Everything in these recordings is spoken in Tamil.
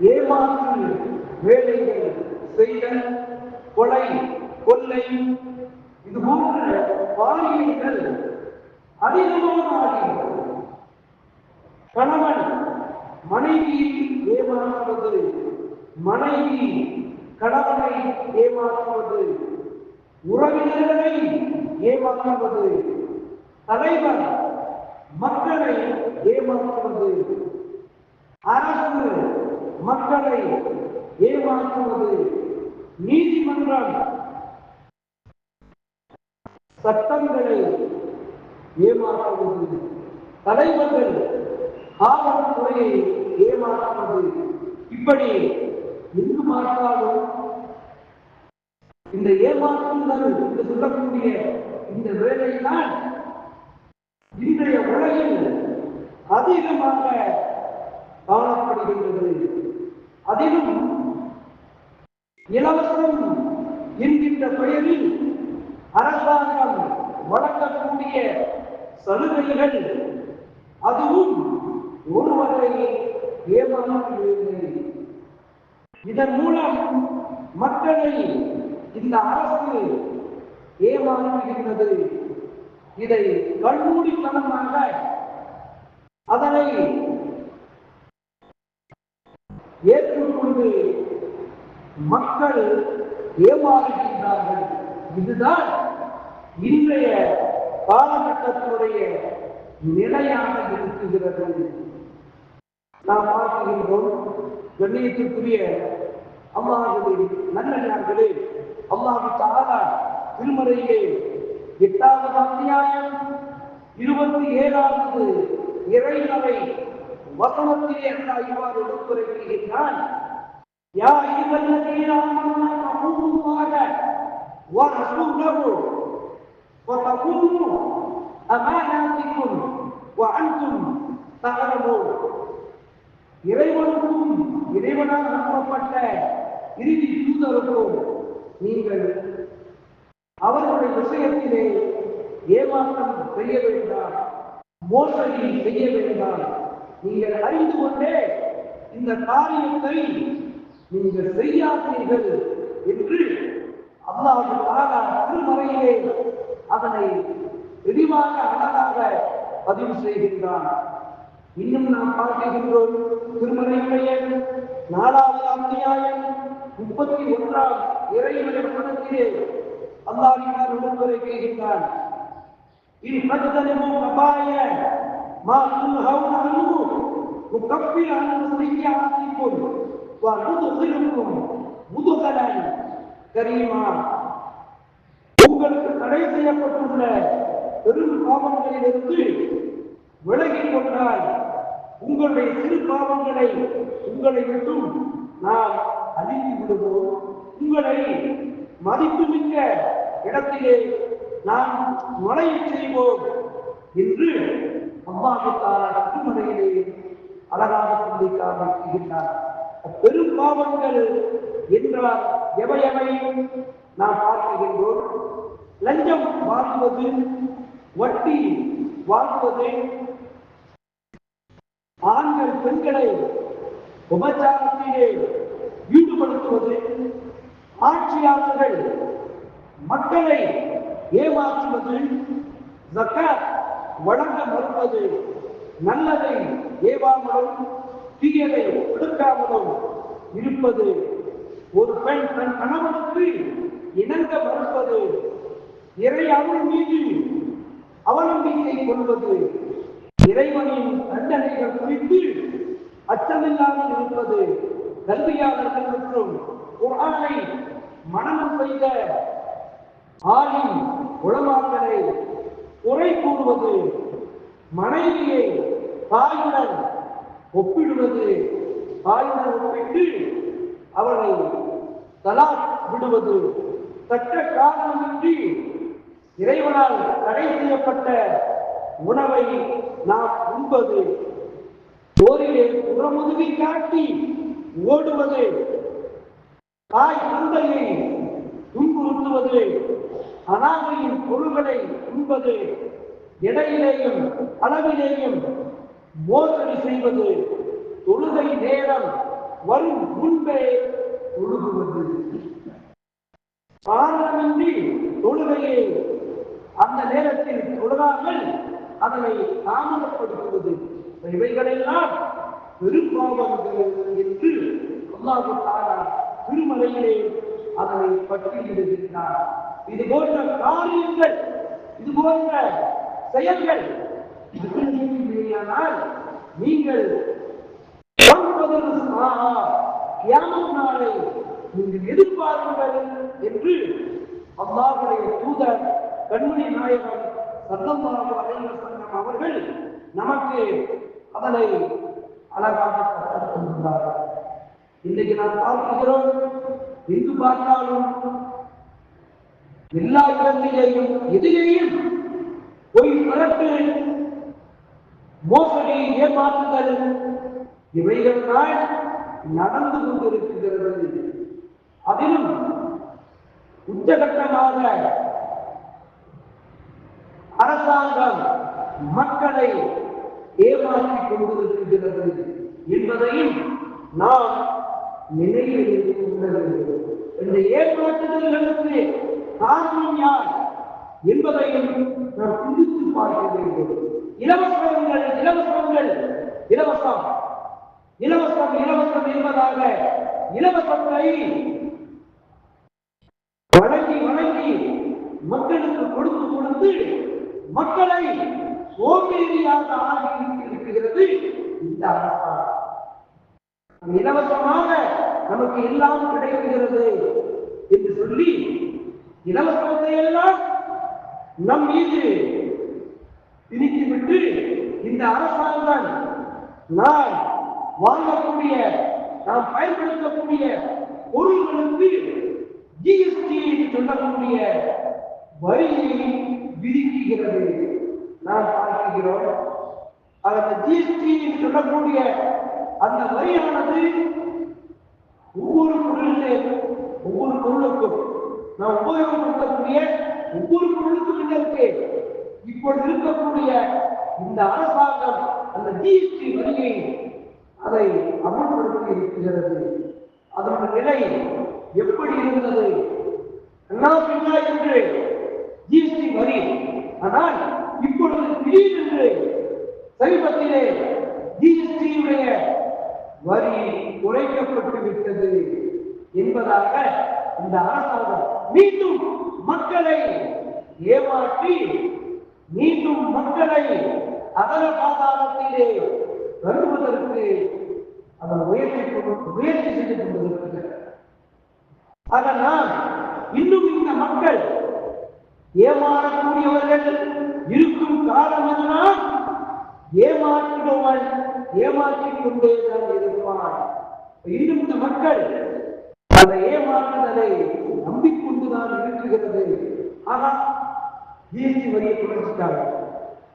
ஏமாற்று வேலைகள் செய்தல் கொலை கொள்ளை இது போன்ற பாலியல்கள் அதிகமாக கணவன் மனைவியை ஏமாற்றுவது மனைவி கணவனை ஏமாற்றுவது உறவினர்களை ஏமாற்றுவது தலைவர் மக்களை ஏமாற்றுவது அரசு மக்களை ஏமாற்றுவது நீதிமன்றம். சட்டங்களை ஏமாற்றுவது தலைவர்கள் காவல்துறையை ஏமாற்றுவது. இப்படி எங்கு மாற்றாலும் இந்த ஏமாற்றுதல் என்று சொல்லக்கூடிய இந்த வேலைதான் இன்றைய உலகில் அதிகமாக காணப்படுகின்றது. அதிலும் இலவசம் என்கின்ற பெயரில் அரசாங்கம் வழங்கக்கூடிய சலுகைகள் அதுவும் ஒருவரை ஏமாற்றுவதில்லை இதன் மூலம் மக்களை இந்த அரசு ஏமாற்றுகின்றது. இதை கண்மூடித்தனமாக அதனை ஏற்றுக்கொண்டு மக்கள் ஏமாறுகின்றார்கள். இதுதான் இன்றைய காலகட்டத்தினுடைய நிலையாக இருக்குகிறது நாம் பார்க்கின்றோம் கண்ணியத்திற்குரிய அம்மாவுடைய நல்லே அல்லாஹு தாலா திருமறையிலே எட்டாவது அத்தியாயம் இருபத்தி ஏழாவது இறைமறை வசனத்திலே அல்லா இவ்வாறு எடுத்துரைக்கிறான் யா ஐயுவல்லதீன ஆமனு தஹூல்லாஹ வ ரசூலஹு வ தகூனு அமானாத்திக்கும் வ அன்தும் தஅலமூன் இறைவனுக்கும் இறைவனால் அனுப்பப்பட்ட இறுதி தூதருக்கும் நீங்கள் அவர்களுடைய விஷயத்திலே ஏமாற்றம் செய்ய வேண்டாம் மோசடி செய்ய வேண்டாம். நீங்கள் அறிந்து கொண்டே இந்த காரியத்தை நீங்கள் செய்யாதீர்கள் என்று அல்லாஹு தாரா திருமறையிலே அதனை தெளிவாக அழகாக பதிவு செய்கின்றான். இன்னும் நாம் பார்க்கின்றோம் திருமறையுடைய நாலாவது அத்தியாயம் முப்பத்தி ஒன்றாம் இறைவனின் படத்திலே அல்லாஹ் உடன்புரை செய்கின்றான் இனி மனிதனும் அபாய ما تنهون عنه نكفر عنكم سيئاتكم وندخلكم مدخلا كريما உங்களுக்கு தடை செய்யப்பட்டுள்ள பெரும் பாவங்களிலிருந்து விலகிக் கொண்டால் உங்களுடைய சிறு பாவங்களை உங்களை விட்டும் நாம் அழித்து விடுவோம் உங்களை மதிப்புமிக்க இடத்திலே நாம் நுழைய செய்வோம் என்று அம்மாவுக்கான திருமலையிலே அழகாக சொல்லி காண்பிக்கின்றார் பெரும் பாவங்கள் என்றால் எவை எவையும் நாம் பார்க்கின்றோம். லஞ்சம் வாங்குவது வட்டி வாங்குவது ஆண்கள் பெண்களை உபச்சாரத்திலே ஈடுபடுத்துவது ஆட்சியாளர்கள் மக்களை ஏமாற்றுவது ஜக்காத் வணங்க மறுப்பது நல்லதை ஏவாமலும் தீயதை ஒடுக்காமலும் இருப்பது ஒரு பெண் தன் கணவனுக்கு இணங்க மறுப்பது இறை அருள் மீது அவநம்பிக்கை கொள்வது இறைவனின் தண்டனைகள் குறித்து அச்சமில்லாமல் இருப்பது கல்வியாளர்கள் மற்றும் குரானை மனனம் செய்த ஆலிம் உளமாக்களை குறை கூறுவது மனைவியை தாயுடன் ஒப்பிடுவது தாயுடன் ஒப்பிட்டு அவரை தலா விடுவது. தக்க காரணமின்றி இறைவனால் தடை செய்யப்பட்ட உணவை நாம் உண்பது. போரிலே புறமுதுகை காட்டி ஓடுவது. தாய் தந்தையை துன்புறுத்துவது. அனாமையின் பொருள்களை உண்பது எடையிலேயும் அளவிலேயும் மோசடி செய்வது தொழுகை நேரம் வரும் முன்பே தொழுகுவது. காரணமின்றி தொழுகையை அந்த நேரத்தில் தொழுகாமல் அதனை தாமதப்படுத்துவது. இவைகளெல்லாம் பெரும்பாவங்கள் என்று அல்லாஹு தாரா திருமலையிலே அதனை பட்டியலிடுகின்றார் இது போன்ற காரியங்கள் இது போன்ற செயல்கள் ஆனால் நீங்கள் நாளை நீங்கள் எதிர்பாருங்கள் என்று அல்லாஹுடைய தூதர் கண்மணி நாயகம் சல்லல்லாஹு அலைஹி சங்கம் அவர்கள் நமக்கு அதனை அழகாக கற்றுக்கொண்டுள்ளார்கள் இன்றைக்கு நாம் பார்க்கிறோம் எங்கு பார்த்தாலும் எல்லா இடங்களிலேயும் எதிரையும் பொய் பிறப்பு மோசடி ஏமாற்றுதல் இவைகள் தான் நடந்து கொண்டிருக்கிறது. அதிலும் உச்சகட்டமாக அரசாங்கம் மக்களை ஏமாற்றிக் கொண்டிருக்கிறது என்பதையும் நாம் நினைவில் கொள்ள வேண்டும். இந்த ஏமாற்றுதல்களுக்கு காரணம் யார் என்பதையும் நாம் சிந்தித்து பார்க்க வேண்டும் இலவசங்கள் இலவசங்கள் இலவசம். இலவசம் இலவசம் என்பதாக இலவசத்தை வழங்கி வழங்கி மக்களுக்கு கொடுத்து கொடுத்து மக்களை சோம்பேறியாக ஆகி இருக்கிறது இந்த அரசாங்கம். இலவசமாக நமக்கு எல்லாம் கிடைக்கிறது என்று சொல்லி இலவசத்தை எல்லாம் நம் மீது திணித்துவிட்டு இந்த அரசாங்கம் நாம் வாங்கக்கூடிய நாம் பயன்படுத்தக்கூடிய பொருள்களுக்கு ஜிஎஸ்டி சொல்லக்கூடிய வரியை விதிக்குகிறது நாம் பார்க்கிறோம். அந்த ஜிஎஸ்டி சொல்லக்கூடிய அந்த வரியானது ஒவ்வொரு பொருளிலே ஒவ்வொரு பொருளுக்கும் நான் உபயோகப்படுத்தக்கூடிய ஒவ்வொரு பொருளுக்கும் என்ன இருக்கு. இப்பொழுது இருக்கக்கூடிய இந்த அரசாங்கம் அந்த ஜிஎஸ்டி வரியை அதை அமல்படுத்தி இருக்கிறது. அதனுடைய நிலை எப்படி இருந்தது? அண்ணா பின்னா என்று ஜிஎஸ்டி வரி. ஆனால் இப்பொழுது திடீரென்று சமீபத்திலே ஜிஎஸ்டியுடைய வரி குறைக்கப்பட்டு விட்டது என்பதாக அந்த அரசாங்கம் மீண்டும் மக்களை ஏமாற்றி மீண்டும் மக்களை அதர பாதாளத்திலே வருவதற்கு அவர் முயற்சி கொண்டு- முயற்சி செய்து கொண்டிருக்கிறார். அதனால் இன்னும் இந்த மக்கள் ஏமாறக்கூடியவர்கள் இருக்கும் காலமெல்லாம் ஏமாற்றுபவன் ஏமாற்றிக் கொண்டே தான் இருப்பான். இன்னும் இந்த மக்கள் அந்த ஏமாற்றுதலை நம்பிக்கொண்டுதான் இருக்கிறது ஆனா ஜிஎஸ்டி வரியை குறைச்சிட்டாங்க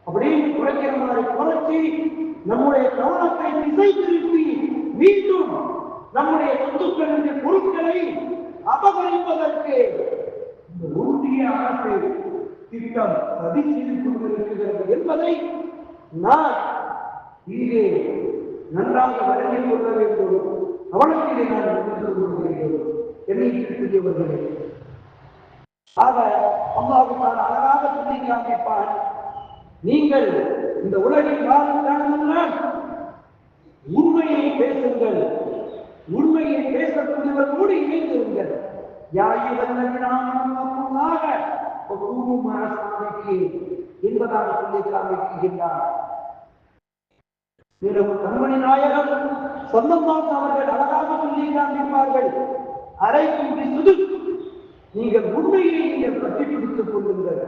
அப்படின்னு குறைக்கிற மாதிரி குறைச்சி நம்முடைய கவனத்தை திசை திருப்பி மீண்டும் நம்முடைய சொத்துக்களின் பொருட்களை அபகரிப்பதற்கு இந்த ஒன்றிய அரசு திட்டம் சதி செய்து கொண்டிருக்கிறது என்பதை நான் இங்கே நன்றாக வழங்கிக் கொள்ள வேண்டும். கவனத்திலே நான் எடுத்துக் கொள்கிறேன் என்னை பெரியவர்களே ஆக அம்மாவுக்கு நான் அழகாக சொல்லி காண்பிப்பான் நீங்கள் இந்த உலகில் வாழும் உண்மையை பேசுங்கள் உண்மையை பேசக்கூடியவர்களோடு இணைந்திருங்கள் யாயுவல்லாக என்பதாக சொல்லி காண்பிக்கின்றார் மேலும் கண்மணி நாயகம் சொந்தமாக அவர்கள் அழகாக சொல்லி காண்பிப்பார்கள் அரைக்கும் சுது நீங்கள் உண்மையை நீங்கள் பற்றி பிடித்துக் கொள்ளுங்கள்.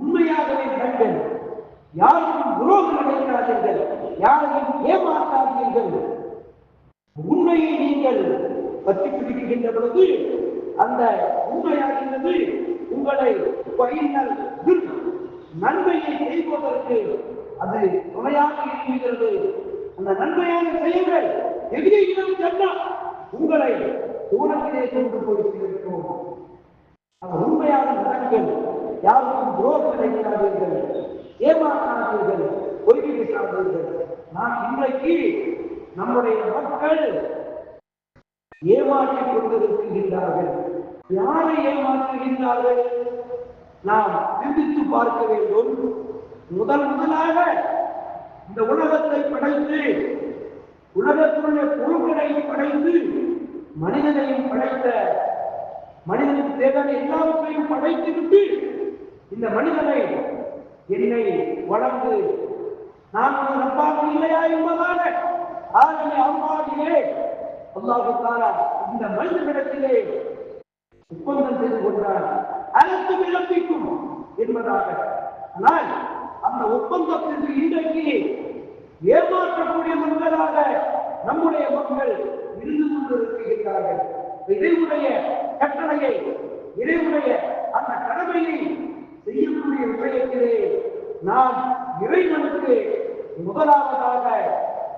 உண்மையாகவே கண்கள் யாருக்கும் துரோகம் அடைகிறார்கள் யாரையும் ஏமாற்றாதீர்கள். உண்மையை நீங்கள் பற்றி பிடிக்கின்ற பொழுது அந்த உண்மையாகின்றது உங்களை பயிர்கள் நன்மையை செய்வதற்கு அது துணையாக இருக்கிறது. அந்த நன்மையான செயல்கள் எதிரிகளும் சொன்னா உங்களை தூரத்திலே கொண்டு போய் சேர்க்கும் அந்த உண்மையான நலன்கள் யாருக்கும் துரோகம் நினைக்காதீர்கள் ஏமாற்றாதீர்கள். பொய்கை பேசாதீர்கள். நான் இன்றைக்கு நம்முடைய மக்கள் ஏமாற்றிக் கொண்டிருக்கின்றார்கள். யாரை ஏமாற்றுகின்றார்கள்? நாம் சிந்தித்து பார்க்க வேண்டும். முதல் முதலாக இந்த உலகத்தை படைத்து உலகத்துடைய பொருட்களை படைத்து மனிதனையும் படைத்த மனிதனுக்கு தேவையான எல்லாவற்றையும் படைத்துவிட்டு இந்த மனிதனை என்னை வளர்ந்து நான் ஒரு இல்லையா என்பதான ஆகிய அம்மாவிலே அல்லாஹு தாலா இந்த மனிதனிடத்திலே ஒப்பந்தம் செய்து கொண்டார் அனைத்து விளம்பிக்கும் என்பதாக ஆனால் அந்த ஒப்பந்தத்திற்கு இன்றைக்கு ஏமாற்றக்கூடிய மனிதராக நம்முடைய மக்கள் இருந்து கொண்டிருக்கின்றார்கள். இறைவுடைய கட்டளையை இறைவுடைய அந்த கடமையை செய்யக்கூடிய விஷயத்திலே நாம் இறைவனுக்கு முதலாவதாக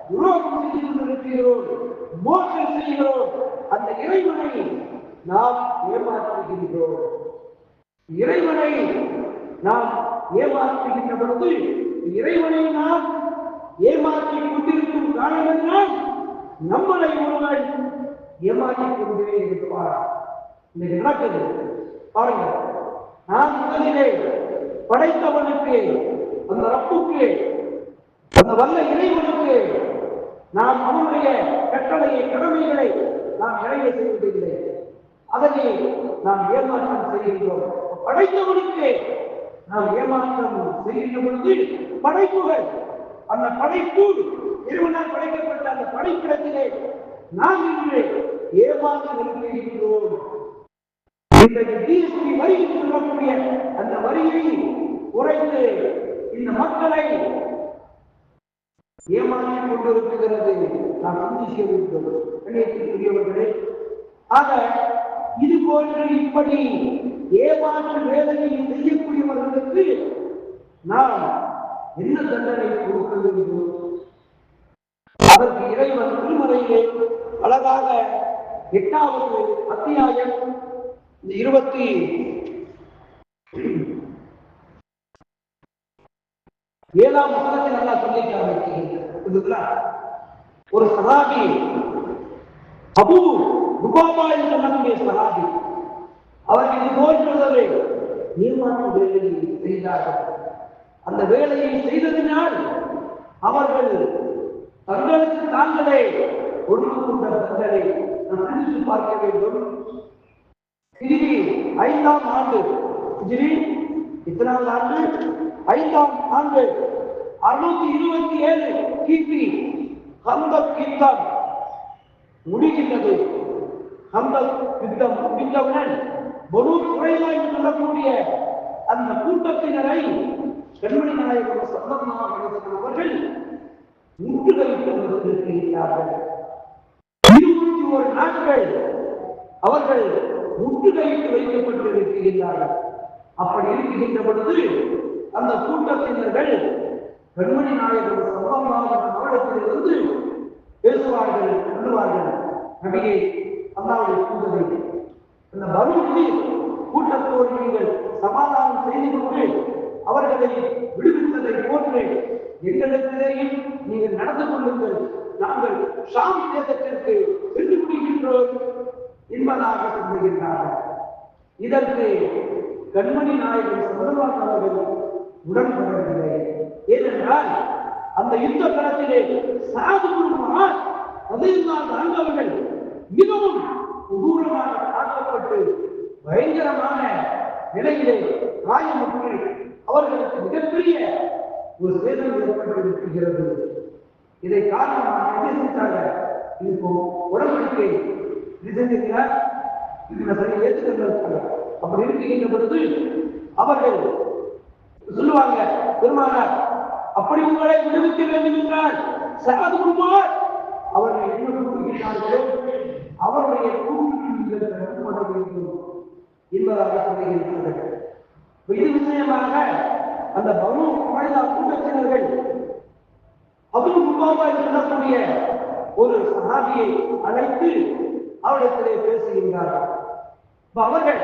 துரோகம் செய்து கொண்டிருக்கிறோம் மோசம் செய்கிறோம். அந்த இறைவனை நாம் ஏமாற்றுகின்றோம். இறைவனை நாம் ஏமாற்றுகின்ற பொழுது இறைவனை நாம் ஏமாற்றிக் கொண்டிருக்கும் காரணமெல்லாம் நம்மளை ஒருவன் ஏமாற்றிக் கொண்டே இருப்பார் இன்னைக்கு நடக்குது. பாருங்க நான் முதலிலே படைத்தவனுக்கு அந்த ரப்புக்கு அந்த வல்ல இறைவனுக்கு நாம் அவனுடைய கட்டளையை கடமைகளை நாம் நிறைய செய்வதில்லை அதனை நாம் ஏமாற்றம் செய்கின்றோம். படைத்தவனுக்கு நாம் ஏமாற்றம் செய்கின்ற பொழுது படைப்புகள் அந்த படைப்பு இறைவனால் படைக்கப்பட்ட அந்த படைப்பிடத்திலே நாம் இன்று ஏமாற்று நிறுத்துகின்றோம் இன்றைக்கு ஜிஎஸ்டி வரி சொல்லக்கூடிய அந்த வரியை குறைத்து இந்த மக்களை ஏமாற்றிக் கொண்டிருக்கிறது. நாம் சிந்திக்க வேண்டும் கண்ணியத்திற்குரியவர்களே ஆக இது போன்று இப்படி ஏமாற்று வேலையை செய்யக்கூடியவர்களுக்கு நாம் என்ன தண்டனை கொடுக்க வேண்டும்? அதற்கு இறைவன் திருமறையிலே அழகாக எட்டாவது அத்தியாயம் இருபத்தி ஏழாம் வசனத்தை நல்லா சொல்லியிருக்காங்க ஒரு சராபி அபு ருபாபா என்ற நம்முடைய சராபி அவர் இது போய் போன்றதை ஏமாற்று வேலையை செய்தார்கள். அந்த வேலையை செய்ததினால் அவர்கள் தங்களுக்கு தாங்களே ஒன்று கொண்ட தங்களை நாம் சிந்தித்து பார்க்க வேண்டும். திரும்பி ஐந்தாம் ஆண்டு ஹிஜ்ரி இத்தனாவது ஆண்டு? ஐந்தாம் ஆண்டு அறுநூத்தி இருபத்தி ஏழு கிபி ஹந்தக் யுத்தம் முடிகின்றது. ஹந்தக் யுத்தம் முடிந்தவுடன் பொருள் குறைவாய் சொல்லக்கூடிய அந்த கூட்டத்தினரை பெண்மணி நாயகம் சந்தமாக அவர்கள் முற்றுகையிட்டு கொண்டிருக்கிறார்கள் இருபத்தி ஒரு நாட்கள் அவர்கள் முற்றுகையிட்டு வைக்கப்பட்டிருக்கிறார்கள் அப்படி இருக்கின்ற பொழுது அந்த கூட்டத்தினர்கள் பெண்மணி நாயகம் சம்பவமாக அவரிடத்திலிருந்து பேசுவார்கள் சொல்லுவார்கள். நபியை அல்லாவுடைய கூட்டத்தை அந்த பருவத்தில் கூட்டத்தோடு நீங்கள் சமாதானம் செய்து கொண்டு அவர்களை விடுவித்ததை போன்று எங்களிடத்திலேயும் நீங்கள் நடந்து கொள்ளுங்கள். நாங்கள் ஷாம் தேசத்திற்கு சென்று முடிகின்றோம் என்பதாக சொல்லுகின்றார்கள். இதற்கு கண்மணி நாயகன் சந்தர்வாஸ் அவர்கள் உடன்படவில்லை ஏனென்றால் அந்த யுத்த களத்திலே சாது குருமார் தான் அவர்கள் மிகவும் கொடூரமாக தாக்கப்பட்டு பயங்கரமான நிலையிலே காயமுற்று அவர்களுக்கு மிகப்பெரிய ஒரு சேதம் ஏற்பட்டிருக்கிறது. இதை காரணமாக என்ன செஞ்சாங்க இப்போ உடன்படிக்கை இது செஞ்சிருக்கிறார். இதுல சரி ஏற்றுக்கிறாங்க அப்படி இருக்கின்ற பொழுது அவர்கள் சொல்லுவாங்க பெருமானார் அப்படி உங்களை விடுவிக்க வேண்டும் என்றால் சாது குமார் அவர்கள் என்ன கூறுகிறார்களோ அவருடைய கூட்டு நீங்கள் கட்டுப்பட வேண்டும். என்பதாக சொல்லுகின்றார்கள். இது விஷயமாக அந்த பனு குறைதா கூட்டத்தினர்கள் அபுல் குபாபா சொல்லக்கூடிய ஒரு சஹாபியை அழைத்து அவரிடத்திலே பேசுகின்றார்கள். அவர்கள்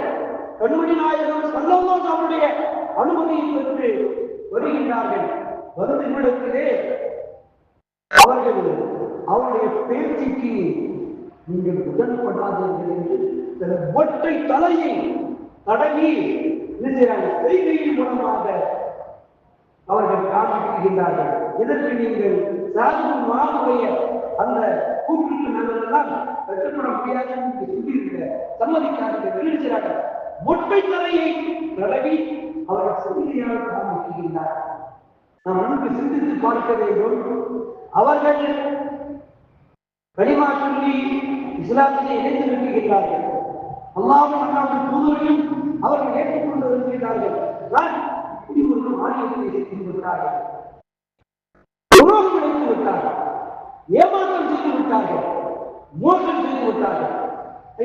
கண்மணி நாயகம் சல்லல்லாஹு அவருடைய அனுமதியை பெற்று வருகின்றார்கள். வரும் நிமிடத்திலே அவர்கள் அவருடைய பேச்சுக்கு நீங்கள் உடன்படாதீர்கள் என்று ஒற்றை தலையில் தடவி செய்கையின் மூலமாக அவர்கள் காண்பிக்கின்றார்கள். இதற்கு நீங்கள் சாது மாவுடைய அந்த கூற்றுக்கு நல்லதெல்லாம் எல்லாம் கட்டுப்பட முடியாது என்று சொல்லியிருக்க சம்மதிக்காதீர்கள் வெளியிடுகிறார்கள் மொட்டை தலையை தடவி அவர்கள் செய்தியாக காண்பிக்கின்றார் நாம் நன்கு சிந்தித்து பார்க்க வேண்டும். அவர்கள் கனிமா சொல்லி இஸ்லாத்திலே இணைந்து நிற்கின்றார்கள் அல்லாவுடைய தூதரையும் அவர்கள் ஏற்றுக்கொண்டு வருகிறார்கள். இப்படி ஒரு மாநிலத்தை செய்து விட்டார்கள் துரோகம் இணைத்து விட்டார்கள். ஏமாற்றம் செய்து விட்டார்கள். மோசம் செய்து விட்டார்கள்.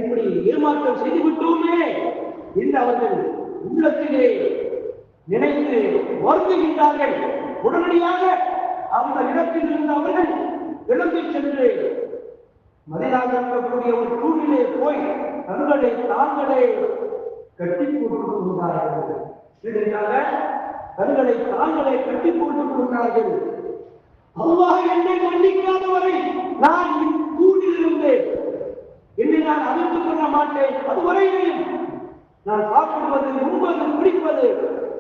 இப்படி ஏமாற்றம் செய்து விட்டோமே என்று அவர்கள் உள்ளத்திலே நினைத்து வருந்துகின்றார்கள். உடனடியாக அந்த இடத்தில் இருந்த அவர்கள் இழந்து சென்று மதிதாக இருக்கக்கூடிய ஒரு தூணிலே போய் தங்களை தாங்களே கட்டி போட்டுக் கொண்டார்கள் இதற்காக தங்களை தாங்களே கட்டி போட்டுக் கொண்டார்கள் அல்லாஹ் என்னை மன்னிக்காதவரை நான் தூணில் இருந்தேன். என்னை நான் அமைத்துக் கொள்ள மாட்டேன். அதுவரையிலும் நான் சாப்பிடுவது உண்பது குடிப்பது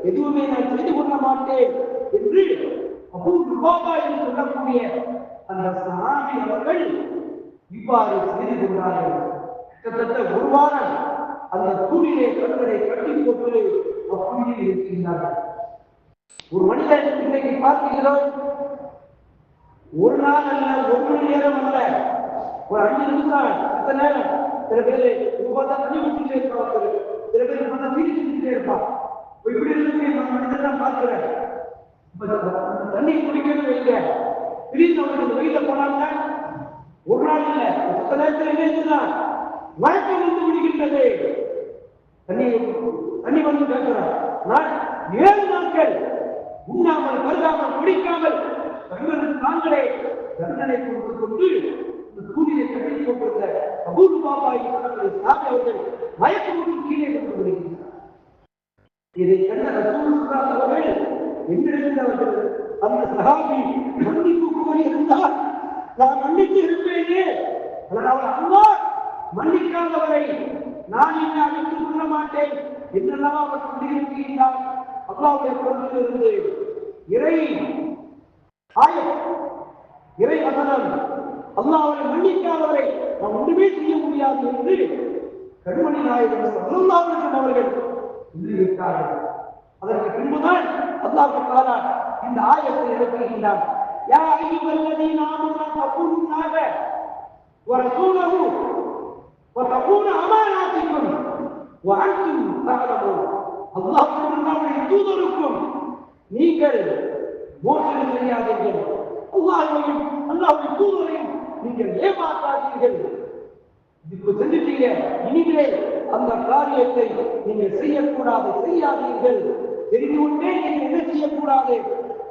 எதுவுமே நான் செய்து கொள்ள மாட்டேன் என்று அபூர் லுபாபா என்று சொல்லக்கூடிய அந்த சாமி அவர்கள் இவ்வாறு செய்து கொண்டார்கள். கிட்டத்தட்ட ஒரு வாரம் அந்த தூணிலே கண்களை கட்டி போட்டு அப்படியே இருக்கின்றார்கள் ஒரு மனிதன் இன்றைக்கு பார்க்கிறோம் ஒரு நாள் அல்ல ஒரு மணி நேரம் அல்ல. ஒரு அஞ்சு நிமிஷம் அத்த நேரம். சில பேர் இப்ப பார்த்தா தண்ணி ஊற்றிட்டே இருப்பாங்க சில பேர். பார்த்தா வீடு செஞ்சுட்டே இருப்பான் இப்படி இருக்கு நான் மனிதன் தான் பார்க்கிறேன் தண்ணி குடிக்கணும் வைங்க திடீர்னு அவங்களுக்கு வெயில போனாங்க ஒரு நாள் இல்ல பத்து நேரத்தில் இணைந்துதான் மயக்கம் வந்து விடுகின்றது. தண்ணி தண்ணி வந்து கேட்கிறார் நான் ஏழு நாட்கள் உண்ணாமல் கருதாமல் குடிக்காமல் தங்களுக்கு தாங்களே தண்டனை கொடுத்து கொண்டு இந்த தூணிலே கட்டி கொண்டிருந்த அபூர் பாபாய் சாமி அவர்கள் மயக்கமுட்டு கீழே கொண்டு வருகின்றனர் இதை கண்ட ரசூல் அவர்கள் அவர்கள் அந்த சஹாபி மன்னிப்பு கோரி இருந்தால் நான் மன்னித்து இருப்பேனே. ஆனால் அல்லாஹ் மன்னிக்காதவரை நான் என்ன அழைத்துக் கொள்ள மாட்டேன் என்றெல்லாம் அவர் சொல்லியிருக்கிறார். அல்லாவுடைய பொருளிலிருந்து இறை ஆயம் இறை வசனம் அல்லாவை மன்னிக்காதவரை நாம் ஒன்றுமே செய்ய முடியாது என்று கண்மணி நாயகர் சல்லாவிற்கும் அவர்கள் சொல்லியிருக்கிறார்கள். அதற்கு பின்புதான் அல்லாஹு தாலா இந்த ஆயத்தை இறக்குகின்றார் யா ஐயுவல்லதீன ஆமனா தகுலுல்லாஹ ஒரு சூழலும் وتكون أماناتكم وأنتم تعلمون அல்லாஹ் அவருடைய தூதருக்கும் நீங்கள் மோசடி செய்யாதீர்கள் அல்லாஹையும் அல்லாஹ்வுடைய தூதரையும் நீங்கள் ஏமாற்றாதீர்கள் இப்ப செஞ்சுட்டீங்க இனிமே அந்த காரியத்தை நீங்கள் செய்யக்கூடாது செய்யாதீர்கள் தெரிந்து கொண்டே நீங்கள் என்ன செய்யக்கூடாது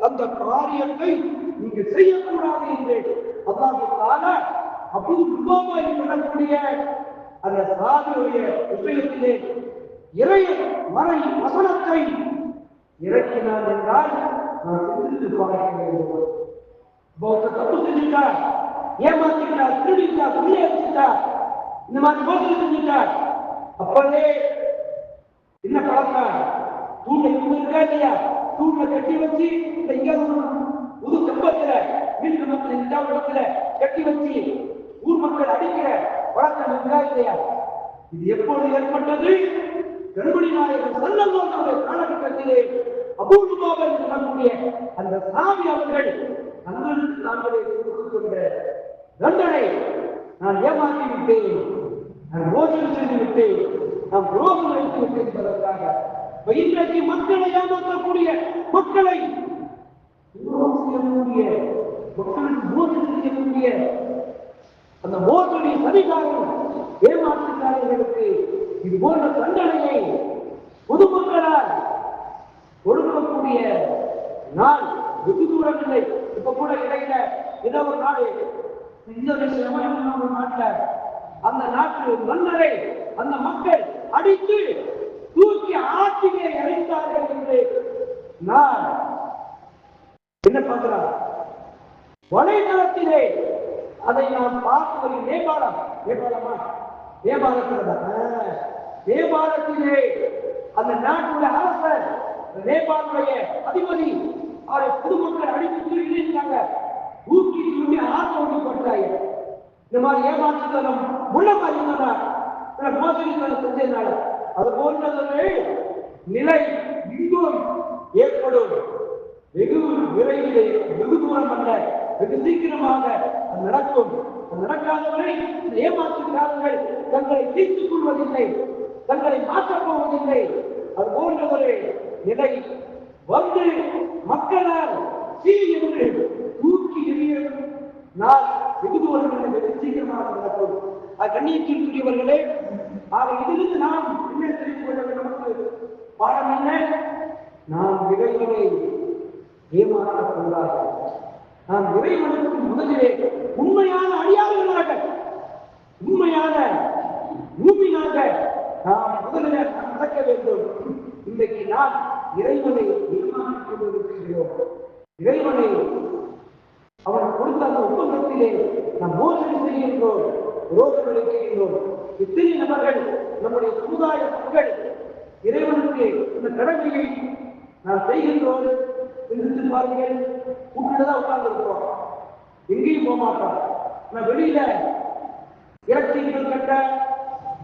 அந்த காரியத்தை நீங்கள் செய்யக்கூடாது என்று அல்லாஹ் தாலா அபூ லுபாபா என்று சொல்லக்கூடிய அந்த சாதியுடைய விஷயத்திலே இறை மறை வசனத்தை இறக்கினார் என்றால் நான் சிந்தித்து பார்க்க வேண்டும். பௌத்த தப்பு செஞ்சுட்டார் ஏமாத்திட்டார் திருடிட்டார் புள்ளியாச்சிட்டார் இந்த மாதிரி மோசடி செஞ்சுட்டார். அப்பவே என்ன பழக்கம்? தூண்ல இருந்து இருக்கா இல்லையா? தூண்ல கட்டி வச்சு இந்த இங்க ஒரு புது கம்பத்துல வீட்டு மக்கள் இந்த இடத்துல கட்டி வச்சு ஊர் மக்கள் அடிக்கிற பழக்கம் இருக்கா இல்லையா இது எப்போது ஏற்பட்டது? கருமணி நாயகர் செல்லல்லோடைய காலகட்டத்திலே அபூர்வமாக சொல்லக்கூடிய அந்த சாமி அவர்கள் தங்களுக்கு தாங்களே கொடுத்துக் தண்டனை நான் ஏமாற்றி விட்டேன். நான் மோசம் செய்து விட்டேன். நான் துரோகம் வைத்து விட்டேன் என்பதற்காக இப்ப இன்றைக்கு மக்களை ஏமாற்றக்கூடிய மக்களை துரோகம் செய்யக்கூடிய மக்களுக்கு மோசம் செய்யக்கூடிய அந்த மோசடி சதிகாரம் ஏமாற்றுக்காரர்களுக்கு இது போன்ற தண்டனையை பொதுமக்களால் கொடுக்கக்கூடிய நாள் வெகு தூரம் இல்லை. இப்ப கூட இடையில ஏதோ ஒரு நாடு இந்தோனேசியா ஒரு நாட்டுல? அந்த நாட்டு மன்னரை அந்த மக்கள் அடித்து தூக்கி ஆட்சியை அழித்தார்கள் என்று நான் என்ன பார்க்கிறார் வலைதளத்திலே அதை நாம் பார்ப்பது நேபாளம். நேபாளமா? நேபாளத்தில் நேபாளத்திலே அந்த நாட்டுடைய அரசர் நேபாளுடைய அதிபதி அவரை பொதுமக்கள் அடித்து தூக்கிட்டாங்க ஊக்கி சொல்லி ஆற்ற ஓட்டி போட்டாங்க இந்த மாதிரி ஏமாற்றுத்தனம் உள்ள மாதிரி மோசடித்தனம் செஞ்சதுனால. அது போன்றதொரு நிலை இங்கும் ஏற்படும். வெகு விரைவிலே வெகு தூரம் அல்ல வெகு சீக்கிரமாக நடக்கும் நடக்காதவரை ஏமாற்றுக்காரர்கள் தங்களை தீர்த்துக் கொள்வதில்லை தங்களை மாற்றப் போவதில்லை. அது போன்ற ஒரு நிலை வந்து மக்களால் சீ என்று தூக்கி எறியும் நாள் வெகு தூரம் இல்லை, சீக்கிரமாக நடக்கும். அது கண்ணியத்திற்குரியவர்களே ஆக இதிலிருந்து நாம் என்ன தெரிந்து கொள்ள வேண்டும் நமக்கு? பாடம் என்ன? நாம் இறைவனை ஏமாற்றக்கூடாது நாம் இறைவனுக்கு முதலிலே உண்மையான அடியார்களாக உண்மையான பூமியாக நாம் முதலில் நடக்க வேண்டும். இன்றைக்கு நாம் இறைவனை நிர்மாணம் கொண்டிருக்கிறோம் இறைவனை அவன் கொடுத்த அந்த ஒப்பந்தத்திலே நாம் மோசடி செய்கின்றோம் ரோகம் அளிக்கின்றோம் இத்தனை நபர்கள் நம்முடைய சமுதாய மக்கள் இறைவனுக்கு இந்த கடமையை நாம் செய்கின்றோம். என்று பாருங்கள் வீட்டில் தான் உட்கார்ந்து இருக்கிறோம் எங்கேயும் போக மாட்டான். நான் வெளியில எலக்ட்ரிக்கல் கண்ட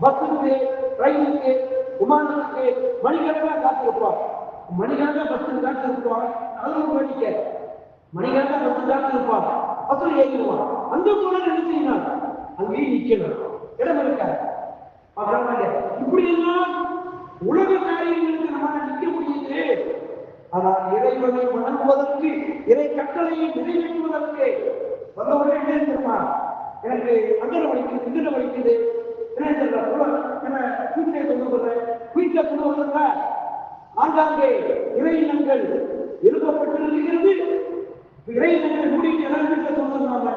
பஸ்ஸுக்கு ரயிலுக்கு விமானத்துக்கு மணிக்கணக்காக காத்திருப்போம் மணிக்கணக்காக பஸ்ஸுக்கு இருப்பான். அது ஒரு வேடிக்கை மணிக்கணக்காக பஸ்ஸு காத்திருப்பான் பஸ்ஸில் ஏறிடுவான். அந்த போல என்ன செய்யணும் அங்கேயும் நிக்கணும் இடம் இருக்காது பார்க்கறாங்க இப்படி எல்லாம் உலக காரியங்களுக்கு நம்மளால நிக்க முடியுது. ஆனால் இறைவனை வணங்குவதற்கு இறை கட்டளையை நிறைவேற்றுவதற்கு வந்தவுடனே என்ன தெரியுமா? எனக்கு அங்கன வலிக்குது இங்கன வலிக்குது. என்ன தெரியல உலக என்ன வீட்டிலே கொண்டு வர்றேன் வீட்டில் கொண்டு வர்றதா ஆங்காங்கே இறையினங்கள் எழுதப்பட்டிருக்கிறது. இறையினங்கள் முடிக்க இறங்கிட்டு சொன்னாங்க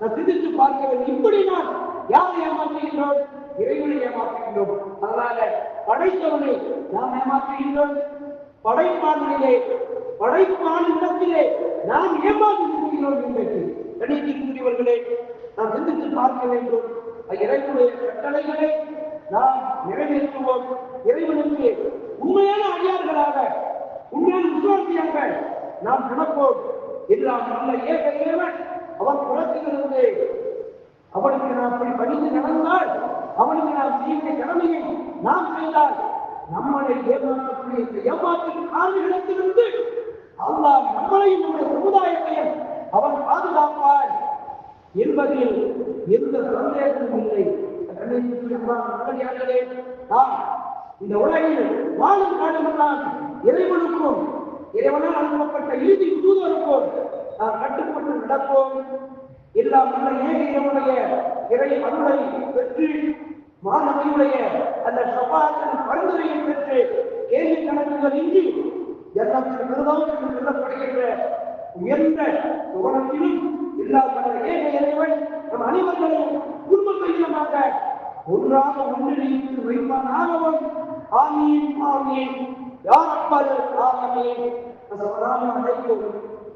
நான் சிந்தித்து பார்க்க இப்படி நான் யாரை ஏமாற்றுகின்றோம்? இறைவனை ஏமாற்றுகின்றோம். அதனால படைத்தவனை நாம் ஏமாற்றுகின்றோம். படைப்பானிலே படைப்பான இடத்திலே நாம் ஏமாற்றி என்று என்பது கணித்திருக்கிறவர்களே நாம் சிந்தித்து பார்க்க வேண்டும். இறைவனுடைய கட்டளைகளை நாம் நிறைவேற்றுவோம். இறைவனுக்கு உண்மையான அடியார்களாக உண்மையான விசுவாசியாக நாம் நடப்போம் எல்லாம் நல்ல ஏக இறைவன் அவன் புறத்திலிருந்து அவனுக்கு நாம் அப்படி பணிந்து நடந்தால் அவனுக்கு நாம் செய்ய கடமையை நாம் செய்தால் நம்மளை ஏமாற்றக்கூடிய இந்த ஏமாற்றும் காரணிகளிடத்திலிருந்து அல்லாஹ் நம்மளையும் நம்முடைய சமுதாயத்தையும் அவன் பாதுகாப்பான் என்பதில் எந்த சந்தேகமும் இல்லை. நாம் இந்த உலகில் வாழும் காலமெல்லாம் இறைவனுக்கும் இறைவனால் அனுப்பப்பட்ட இறுதி தூதருக்கும் நாம் கட்டுப்பட்டு நடப்போம். எல்லாம் இறைவனுடைய இறை அருளை பெற்று மாணவியுடைய அந்த சபாத்தின் பரிந்துரையை பெற்று கேள்வி கணக்குகள் இன்றி எண்ணத்தில் விருதம் என்று சொல்லப்படுகின்ற உயர்ந்த சுவனத்திலும் இல்லாத ஏக இறைவன் நம் அனைவர்களையும் குடும்ப கையமாக ஒன்றாக ஒன்றிணைத்து வைப்பானாகவும் ஆமீன் ஆமீன் யார் அப்பல் ஆமீன் السلام عليكم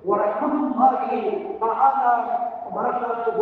ورحمة الله تعالى وبركاته